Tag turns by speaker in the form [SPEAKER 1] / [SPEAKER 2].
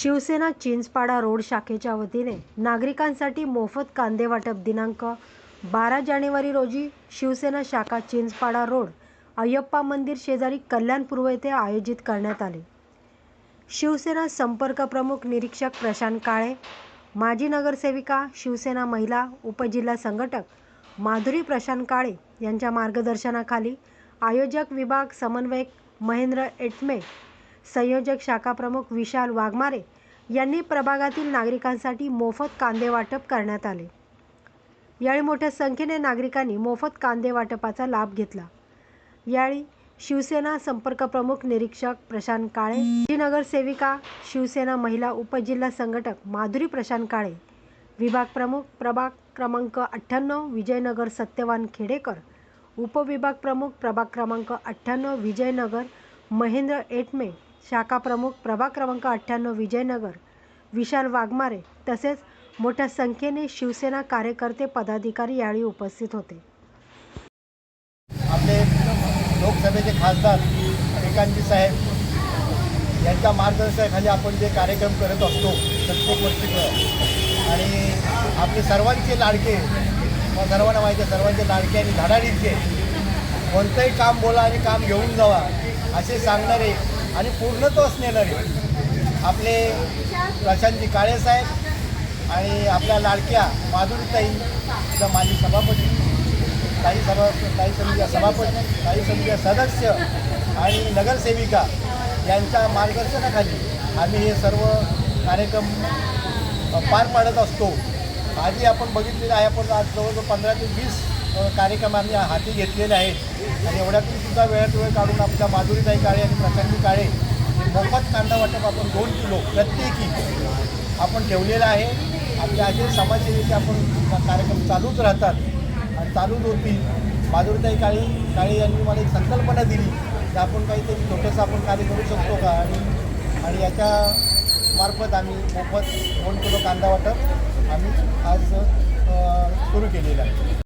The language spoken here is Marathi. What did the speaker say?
[SPEAKER 1] शिवसेना चिंचपाडा रोड शाखेच्या वतीने नागरिकांसाठी मोफत कांदे वाटप दिनांक बारा जानेवारी रोजी शिवसेना शाखा चिंचपाडा रोड अय्यप्पा मंदिर शेजारी कल्याणपूर्व येथे आयोजित करण्यात आले. शिवसेना संपर्क प्रमुख निरीक्षक प्रशांत काळे माजी नगरसेविका शिवसेना महिला उपजिल्हा संघटक माधुरी प्रशांत काळे यांच्या मार्गदर्शनाखाली आयोजक विभाग समन्वयक महेंद्र एटमे संयोजक शाखा प्रमुख विशाल वाघमारे यांनी प्रभागातील नागरिकांसाठी मोफत कांदे वाटप करण्यात आले. यावेळी मोठ्या संख्येने नागरिकांनी मोफत कांदे वाटपाचा लाभ घेतला. यावेळी शिवसेना संपर्क प्रमुख निरीक्षक प्रशांत काळे माजी नगरसेविका शिवसेना महिला उपजिल्हा संघटक माधुरी प्रशांत काळे विभाग प्रमुख प्रभाग क्रमांक अठ्ठ्याण्णव विजयनगर सत्यवान खेडेकर उपविभाग प्रमुख प्रभाग क्रमांक अठ्ठ्याण्णव विजयनगर महेंद्र एटमे शाखा प्रमुख प्रभाग क्रमांक अठ्ठ्याण्णव विजयनगर विशाल वाघमारे तसेच मोठ्या संख्येने शिवसेना कार्यकर्ते पदाधिकारी यावेळी उपस्थित होते.
[SPEAKER 2] आपले लोकसभेचे खासदार श्रीकांतजी साहेब यांच्या मार्गदर्शनाखाली आपण जे कार्यक्रम करत असतो प्रत्येक वर्षी आणि आपले सर्वांचे लाडके सर्वांना माहिती आहे सर्वांचे लाडके आणि धडाडीचे कोणतंही काम बोला आणि काम घेऊन जावा असे सांगणारे आणि पूर्णत्व असणारे आपले प्रशांतजी काळेसाहेब आणि आपल्या लाडक्या माधुरीताई त्या माजी सभापती काही सभा काही समितीच्या सभापती काही समितीच्या सदस्य आणि नगरसेविका यांच्या मार्गदर्शनाखाली आम्ही हे सर्व कार्यक्रम पार पाडत असतो. आधी आपण बघितलेलं आहे आपण आज जवळजवळ पंधरा ते वीस कार्यक्रम आम्ही हाती घेतलेले आहेत. आणि एवढ्यातून सुद्धा वेळात वेळ काढून आपल्या माधुरीताई काळे आणि प्रसंगी काळे मोफत कांदा वाटप आपण दोन किलो प्रत्येकी आपण ठेवलेलं आहे. आपल्या असे समाजसेवेचे आपण कार्यक्रम चालूच राहतात. आणि चालूच होती माधुरीताई काळी काळे यांनी मला एक संकल्पना दिली की आपण काहीतरी छोटंसं आपण कार्य करू शकतो का? आणि आणि याच्या मार्फत आम्ही मोफत दोन किलो कांदा वाटप आम्ही आज सुरू केलेलं आहे.